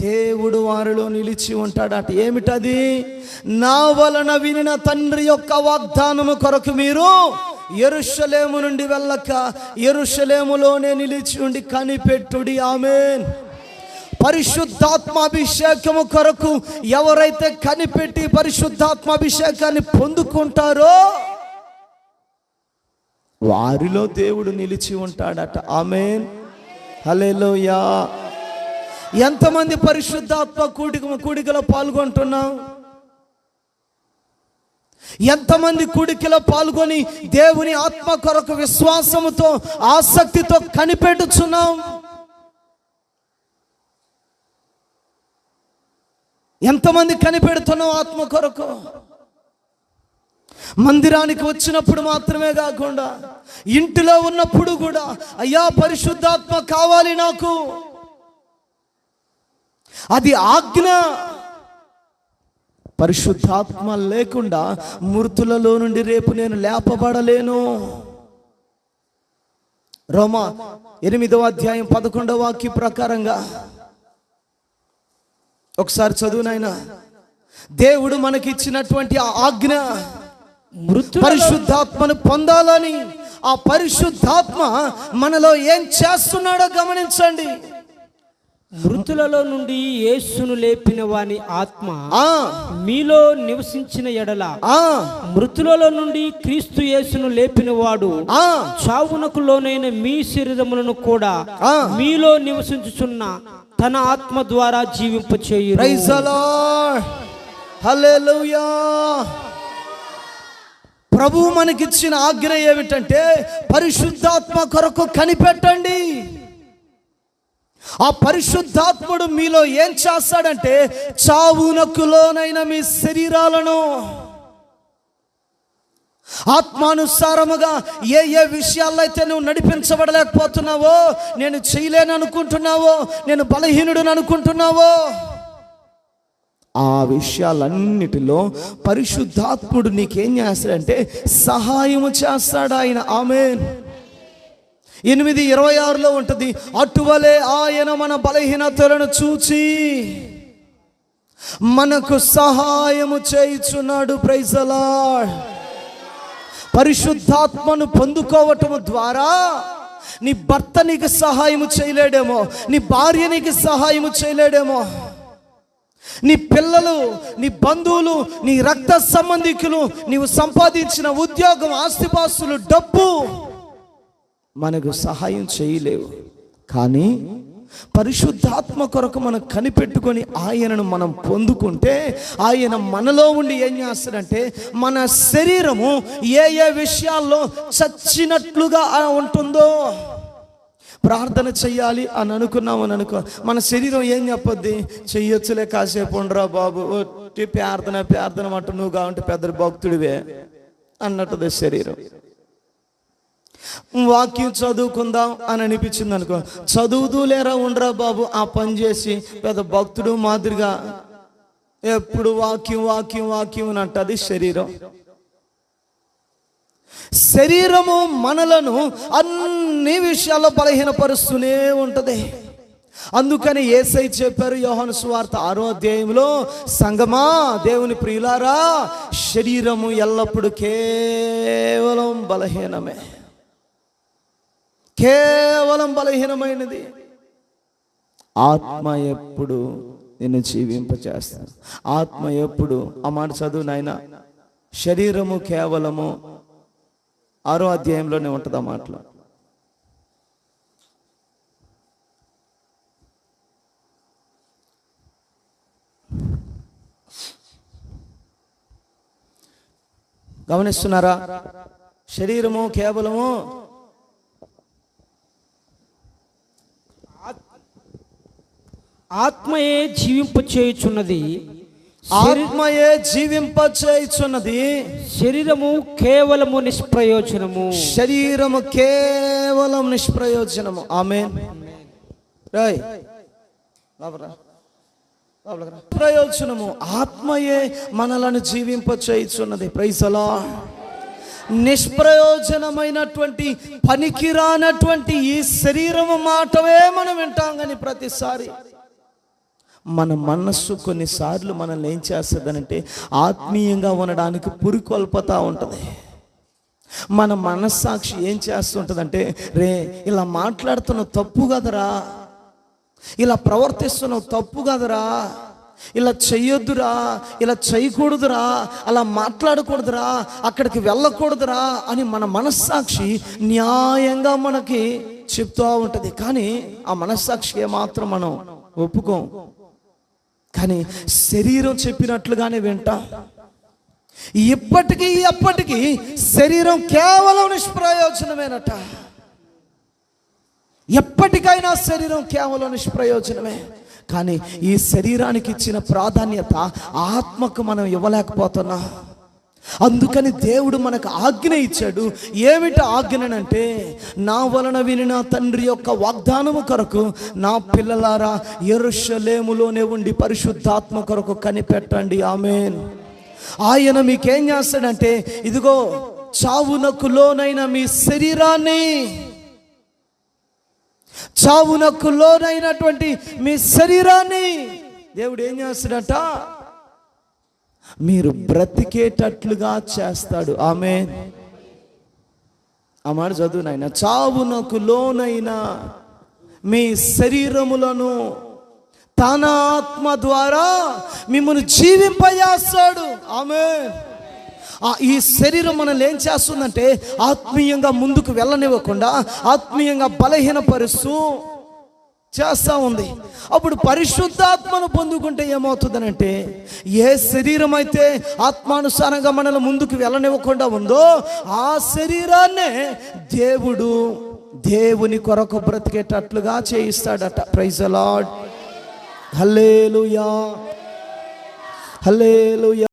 దేవుడు వారిలో నిలిచి ఉంటాడట. ఏమిటది? నా వలన వినిన తండ్రి యొక్క వాగ్దానము కొరకు మీరు ఎరుషలేము నుండి వెళ్ళక ఎరుషలేములోనే నిలిచి ఉండి కనిపెట్టుడి. ఆమెన్. పరిశుద్ధాత్మాభిషేకము కొరకు ఎవరైతే కనిపెట్టి పరిశుద్ధాత్మాభిషేకాన్ని పొందుకుంటారో వారిలో దేవుడు నిలిచి ఉంటాడట. ఆమెన్. హలేలోయా ఎంతమంది పరిశుద్ధాత్మ కూడిక కూడికలో పాల్గొంటున్నాం ఎంతమంది కూడికలో పాల్గొని దేవుని ఆత్మ కొరకు విశ్వాసముతో ఆసక్తితో కనిపెట్టుచున్నాం ఎంతమంది కనిపెడుతున్నాం ఆత్మ కొరకు? మందిరానికి వచ్చినప్పుడు మాత్రమే కాకుండా ఇంటిలో ఉన్నప్పుడు కూడా అయ్యా పరిశుద్ధాత్మ కావాలి నాకు. అది ఆజ్ఞ. పరిశుద్ధాత్మ లేకుండా మృతులలో నుండి రేపు నేను లేపబడలేను. రోమా ఎనిమిదవ అధ్యాయం పదకొండవ వాక్య ప్రకారంగా ఒకసారి చదువు నాయనా. దేవుడు మనకిచ్చినటువంటి ఆ ఆజ్ఞ. మృతు పరిశుద్ధాత్మను పొందాలని ఆ పరిశుద్ధాత్మ మనలో ఏం చేస్తున్నాడో గమనించండి. మృతులలో నుండి యేసును లేపిన వాని ఆత్మ ఆ. మీలో నివసించిన ఎడల ఆ. మృతులలో నుండి క్రీస్తు యేసును లేపిన వాడు ఆ. చావునకు లోనైన మీ శరీరములను కూడా ఆ. మీలో నివసించుచున్న తన ఆత్మ ద్వారా జీవింపచేయు ప్రభు మనకిచ్చిన ఆజ్ఞ ఏమిటంటే పరిశుద్ధాత్మ కొరకు కనిపెట్టండి. ఆ పరిశుద్ధాత్ముడు మీలో ఏం చేస్తాడంటే చావునకులోనైన మీ శరీరాలను ఆత్మానుసారముగా ఏ ఏ విషయాల్లో అయితే నువ్వు నడిపించబడలేకపోతున్నావో నేను చేయలేను అనుకుంటున్నావో నేను బలహీనుడు అనుకుంటున్నావో ఆ విషయాలన్నిటిలో పరిశుద్ధాత్ముడు నీకేం చేస్తాడంటే సహాయము చేస్తాడు ఆయన. ఆమె ఎనిమిది ఇరవై ఆరులో ఉంటుంది. అటువలే ఆయన మన బలహీనతలను చూచి మనకు సహాయము చేయుచున్నాడు. ప్రైజలా పరిశుద్ధాత్మను పొందుకోవటము ద్వారా నీ భర్త నీకు సహాయము చేయలేడేమో నీ భార్య నీకు సహాయము చేయలేడేమో నీ పిల్లలు నీ బంధువులు నీ రక్త సంబంధికులు నీవు సంపాదించిన ఉద్యోగం ఆస్తిపాస్తులు డబ్బు మనకు సహాయం చేయలేవు. కానీ పరిశుద్ధాత్మ కొరకు మనం కనిపెట్టుకొని ఆయనను మనం పొందుకుంటే ఆయన మనలో ఉండి ఏం చేస్తాడంటే మన శరీరము ఏ ఏ విషయాల్లో చచ్చినట్లుగా ఉంటుందో ప్రార్థన చెయ్యాలి అని అనుకున్నాము అని అనుకో మన శరీరం ఏం చెప్పొద్ది? చెయ్యొచ్చులే కాసేపు ఉండరా బాబు ఒట్టి ప్రార్థన ప్రార్థన అంటూ నువ్వు కావంటే పెద్ద భక్తుడివే అన్నట్టుది శరీరం. వాక్యం చదువుకుందాం అని అనిపించింది అనుకో. చదువుతూ లేరా ఉండరా బాబు? ఆ పని చేసి పెద్ద భక్తుడు మాదిరిగా ఎప్పుడు వాక్యం వాక్యం వాక్యం అని అంటది శరీరం. శరీరము మనలను అన్ని విషయాల్లో బలహీనపరుస్తూనే ఉంటుంది. అందుకని ఏసై చెప్పారు యోహన్ సువార్త ఆరో అధ్యాయంలో సంగమా దేవుని ప్రియులారా శరీరము ఎల్లప్పుడూ కేవలం బలహీనమే. కేవలం బలహీనమైనది. ఆత్మ ఎప్పుడు నిన్ను జీవింపచేస్తాను ఆత్మ ఎప్పుడు? ఆ మాట చదువు నాయన. శరీరము కేవలము ఆరో అధ్యాయంలోనే ఉంటుంది ఆ మాటలో. గమనిస్తున్నారా? శరీరము కేవలము ఆత్మయే జీవింపచేయుచున్నది ఆత్మయే జీవింపచేయుచున్నది శరీరము కేవలము నిష్ప్రయోజనము. శరీరము కేవలం నిష్ప్రయోజనము. ఆమె రాయ్. ప్రయోజనము. ఆత్మయే మనలను జీవింపచేయుచున్నది ప్రైసలా నిష్ప్రయోజనమైనటువంటి పనికిరానటువంటి ఈ శరీరము మాటవే మనం వింటాం కానీ ప్రతిసారి. మన మనస్సు కొన్నిసార్లు మనల్ని ఏం చేస్తుందనంటే ఆత్మీయంగా ఉండడానికి పురికొల్పతా ఉంటుంది. మన మనస్సాక్షి ఏం చేస్తుంటుందంటే రే ఇలా మాట్లాడుతున్న తప్పు కదరా? ఇలా ప్రవర్తిస్తున్నావు తప్పు కదరా? ఇలా చెయ్యొద్దురా? ఇలా చేయకూడదురా? అలా మాట్లాడకూడదురా? అక్కడికి వెళ్ళకూడదురా? అని మన మనస్సాక్షి న్యాయంగా మనకి చెప్తూ ఉంటుంది. కానీ ఆ మనస్సాక్షి ఏమాత్రం మనం ఒప్పుకోం. కానీ శరీరం చెప్పినట్లుగానే వింట. ఇప్పటికీ ఎప్పటికీ శరీరం కేవలం నిష్ప్రయోజనమేనట. ఎప్పటికైనా శరీరం కేవలం నిష్ప్రయోజనమే. కానీ ఈ శరీరానికి ఇచ్చిన ప్రాధాన్యత ఆత్మకు మనం ఇవ్వలేకపోతున్నాం. అందుకని దేవుడు మనకు ఆజ్ఞ ఇచ్చాడు. ఏమిటి ఆజ్ఞనంటే నా వలన వినిన తండ్రి యొక్క వాగ్దానము కొరకు నా పిల్లలారా ఎరుషలేములోనే ఉండి పరిశుద్ధాత్మ కొరకు కనిపెట్టండి. ఆమెన్. ఆయన మీకేం చేస్తాడంటే ఇదిగో చావునకు లోనైన మీ శరీరాన్ని చావునకు లోనైనటువంటి మీ శరీరాన్ని దేవుడు ఏం చేస్తాడట? మీరు బ్రతికేటట్లుగా చేస్తాడు. ఆమె ఆ మాట చదువు నాయన. చావునకు లోనైనా మీ శరీరములను తన ఆత్మ ద్వారా మిమ్మల్ని జీవింపజేస్తాడు. ఆమె ఈ శరీరం మనల్ని ఏం చేస్తుందంటే ఆత్మీయంగా ముందుకు వెళ్ళనివ్వకుండా ఆత్మీయంగా బలహీనపరుస్తూ చేస్తూ ఉంది. అప్పుడు పరిశుద్ధాత్మను పొందుకుంటే ఏమవుతుందనంటే ఏ శరీరం అయితే ఆత్మానుసారంగా మనల్ని ముందుకు వెళ్ళనివ్వకుండా ఉందో ఆ శరీరాన్నే దేవుడు దేవుని కొరకు బ్రతికేటట్లుగా చేయిస్తాడట. Praise Lord hallelujah hallelujah